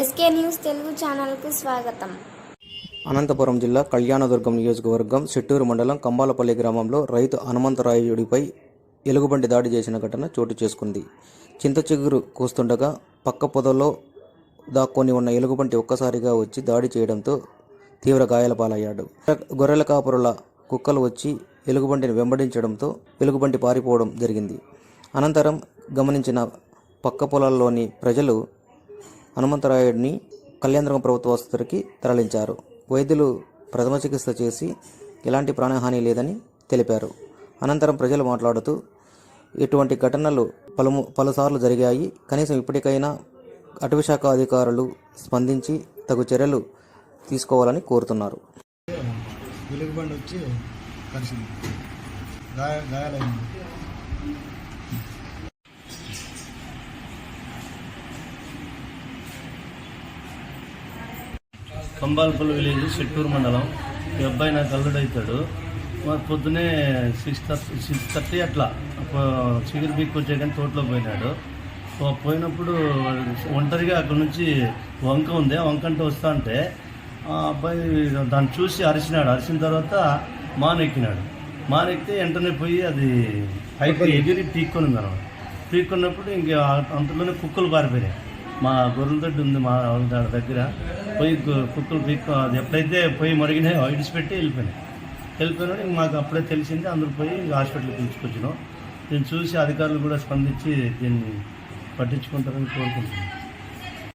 SK news Telugu ఛానల్కు స్వాగతం. అనంతపురం జిల్లా కళ్యాణదుర్గం నియోజకవర్గం చిట్టూరు మండలం కంబాలపల్లి గ్రామంలో రైతు హనుమంతరాయుడిపై ఎలుగుబంటి దాడి చేసిన ఘటన చోటు చేసుకుంది. చింత చిగురు కూస్తుండగా పక్క పొదలో దాక్కొని ఉన్న ఎలుగుబంటి ఒక్కసారిగా వచ్చి దాడి చేయడంతో తీవ్ర గాయాల పాలయ్యాడు. గొర్రెల కాపురుల కుక్కలు వచ్చి ఎలుగుబంటిని వెంబడించడంతో ఎలుగుబంటి పారిపోవడం జరిగింది. అనంతరం గమనించిన పక్క పొలాల్లోని ప్రజలు హనుమంతరాయుడిని కళ్యాణదుర్గం ప్రభుత్వ ఆసుపత్రికి తరలించారు. వైద్యులు ప్రథమ చికిత్స చేసి ఎలాంటి ప్రాణహాని లేదని తెలిపారు. అనంతరం ప్రజలు మాట్లాడుతూ ఇటువంటి ఘటనలు పలుము పలుసార్లు జరిగాయి. కనీసం ఇప్పటికైనా అటవీశాఖ అధికారులు స్పందించి తగు చర్యలు తీసుకోవాలని కోరుతున్నారు. వెలుగుబండి వచ్చి కలిసింది. గాయాలైంది. కంబాలపల్లి విలేజ్ చెట్టూరు మండలం. ఈ అబ్బాయి నాకు అల్లుడు అవుతాడు. మాకు పొద్దునే సిక్స్ థర్టీ సిక్స్ థర్టీ అట్లా చిగురు బీక్ వచ్చే కానీ తోటలో పోయినాడు. పోయినప్పుడు ఒంటరిగా అక్కడ నుంచి వంక ఉంది. వంక అంటే వస్తా అంటే ఆ అబ్బాయి దాన్ని చూసి అరిచినాడు. అరిచిన తర్వాత మానెక్కినాడు. మానెక్కితే వెంటనే పోయి అది పైకి ఎగిరి పీక్కొని ఉంది అనమాట పీక్కున్నప్పుడు ఇంకా అంతలోనే కుక్కలు పారిపోయినాయి. మా గొర్రెల ఉంది మా వాళ్ళ దగ్గర. పోయి కుక్కలు పీక్కు అది ఎప్పుడైతే పోయి మరిగినాయో విడిచిపెట్టి వెళ్ళిపోయినాయి వెళ్ళిపోయినాడు మాకు అప్పుడే తెలిసింది. అందరూ పోయి హాస్పిటల్కి పిలుచుకొచ్చినాం. దీన్ని చూసి అధికారులు కూడా స్పందించి దీన్ని పట్టించుకుంటారని కోరుకుంటున్నాను.